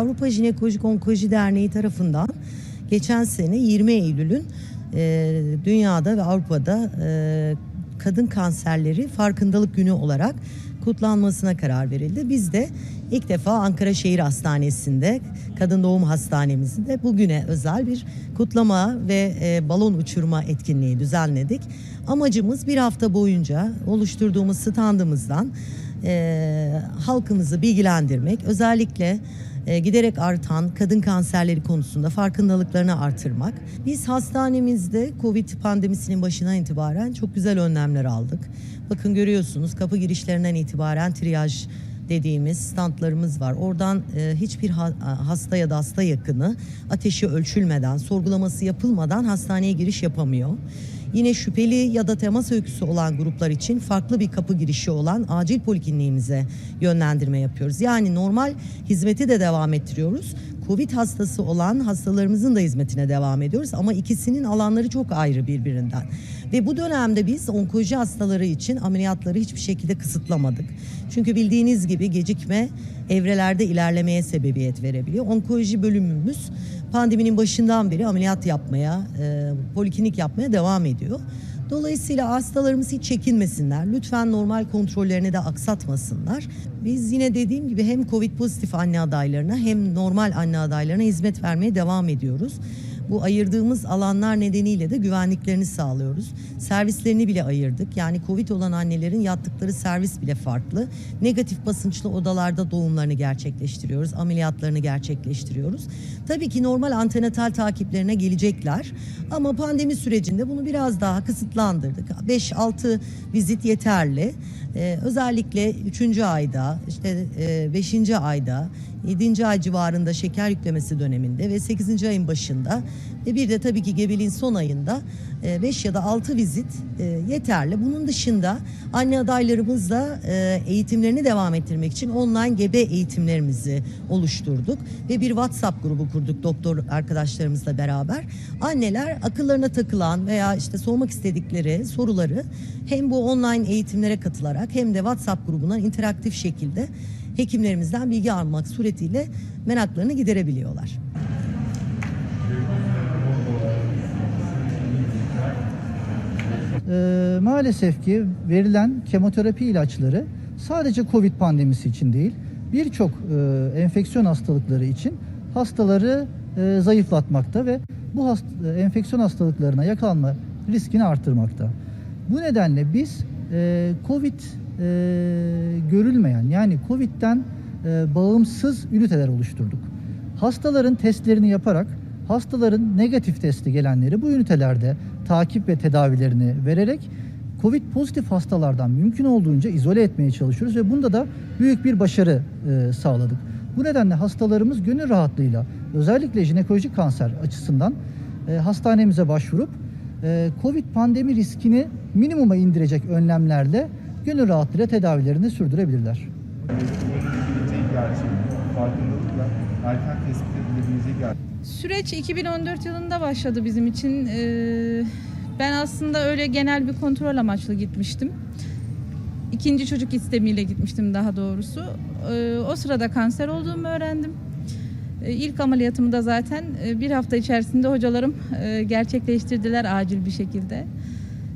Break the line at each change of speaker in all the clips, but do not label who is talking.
Avrupa Jinekolojik Onkoloji Derneği tarafından geçen sene 20 Eylül'ün e, dünyada ve Avrupa'da e, kadın kanserleri farkındalık günü olarak kutlanmasına karar verildi. Biz de ilk defa Ankara Şehir Hastanesi'nde, Kadın Doğum Hastanemizde bugüne özel bir kutlama ve e, balon uçurma etkinliği düzenledik. Amacımız bir hafta boyunca oluşturduğumuz standımızdan e, halkımızı bilgilendirmek, özellikle e, giderek artan kadın kanserleri konusunda farkındalıklarını artırmak. Biz hastanemizde Covid pandemisinin başından itibaren çok güzel önlemler aldık. Bakın görüyorsunuz kapı girişlerinden itibaren triyaj dediğimiz standlarımız var. Oradan e, hiçbir ha- hasta ya da hasta yakını ateşi ölçülmeden, sorgulaması yapılmadan hastaneye giriş yapamıyor. Yine şüpheli ya da temas öyküsü olan gruplar için farklı bir kapı girişi olan acil polikliniğimize yönlendirme yapıyoruz. Yani normal hizmeti de devam ettiriyoruz. Covid hastası olan hastalarımızın da hizmetine devam ediyoruz ama ikisinin alanları çok ayrı birbirinden. Ve bu dönemde biz onkoloji hastaları için ameliyatları hiçbir şekilde kısıtlamadık. Çünkü bildiğiniz gibi gecikme evrelerde ilerlemeye sebebiyet verebiliyor. Onkoloji bölümümüz pandeminin başından beri ameliyat yapmaya, e, poliklinik yapmaya devam ediyor. Dolayısıyla hastalarımız hiç çekinmesinler. Lütfen normal kontrollerini de aksatmasınlar. Biz yine dediğim gibi hem Covid pozitif anne adaylarına hem normal anne adaylarına hizmet vermeye devam ediyoruz. Bu ayırdığımız alanlar nedeniyle de güvenliklerini sağlıyoruz. Servislerini bile ayırdık. Yani Covid olan annelerin yattıkları servis bile farklı. Negatif basınçlı odalarda doğumlarını gerçekleştiriyoruz. Ameliyatlarını gerçekleştiriyoruz. Tabii ki normal antenatal takiplerine gelecekler. Ama pandemi sürecinde bunu biraz daha kısıtlandırdık. 5-6 vizit yeterli. Ee, özellikle 3. ayda, işte 5. ayda, 7. ay civarında şeker yüklemesi döneminde ve 8. ayın başında ve bir de tabii ki gebeliğin son ayında 5 ya da 6 vizit e, yeterli. Bunun dışında anne adaylarımızla e, eğitimlerini devam ettirmek için online gebe eğitimlerimizi oluşturduk ve bir WhatsApp grubu kurduk doktor arkadaşlarımızla beraber. Anneler akıllarına takılan veya işte sormak istedikleri soruları hem bu online eğitimlere katılarak hem de WhatsApp grubundan interaktif şekilde hekimlerimizden bilgi almak suretiyle meraklarını giderebiliyorlar.
Ee, maalesef ki verilen kemoterapi ilaçları sadece Covid pandemisi için değil, birçok e, enfeksiyon hastalıkları için hastaları e, zayıflatmakta ve bu hast- e, enfeksiyon hastalıklarına yakalanma riskini artırmakta. Bu nedenle biz e, Covid e, görülmeyen yani Covid'den e, bağımsız üniteler oluşturduk. Hastaların testlerini yaparak hastaların negatif testi gelenleri bu ünitelerde takip ve tedavilerini vererek Covid pozitif hastalardan mümkün olduğunca izole etmeye çalışıyoruz ve bunda da büyük bir başarı e, sağladık. Bu nedenle hastalarımız gönül rahatlığıyla özellikle jinekolojik kanser açısından e, hastanemize başvurup e, Covid pandemi riskini minimuma indirecek önlemlerle gönül rahatlığıyla tedavilerini sürdürebilirler.
Süreç 2014 yılında başladı bizim için. Ee, Ben aslında öyle genel bir kontrol amaçlı gitmiştim. İkinci çocuk istemiyle gitmiştim daha doğrusu. Ee, O sırada kanser olduğumu öğrendim. Ee, İlk ameliyatımı da zaten e, bir hafta içerisinde hocalarım e, gerçekleştirdiler acil bir şekilde.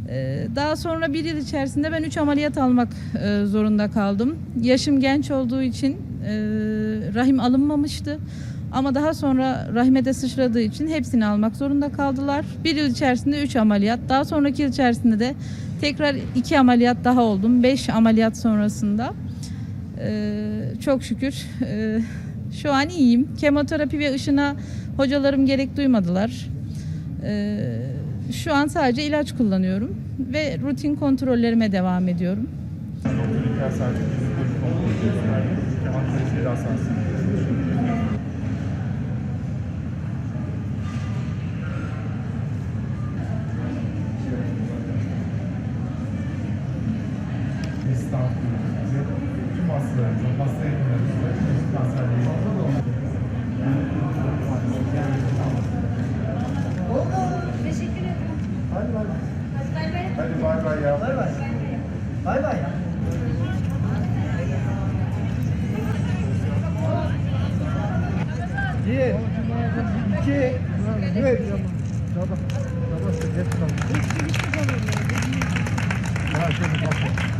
Ee, Daha sonra bir yıl içerisinde ben 3 ameliyat almak e, zorunda kaldım. Yaşım genç olduğu için e, rahim alınmamıştı. Ama daha sonra rahime de sıçradığı için hepsini almak zorunda kaldılar. Bir yıl içerisinde 3 ameliyat. Daha sonraki yıl içerisinde de tekrar 2 ameliyat daha oldum. 5 ameliyat sonrasında. Ee, çok şükür e, şu an iyiyim. Kemoterapi ve ışına hocalarım gerek duymadılar. Ee, şu an sadece ilaç kullanıyorum ve rutin kontrollerime devam ediyorum.
Doktor İlker Selçuk, Jinekolojik Onkoloji
Türkiye güvey. Tamam. Tamam. Tamam. Tamam.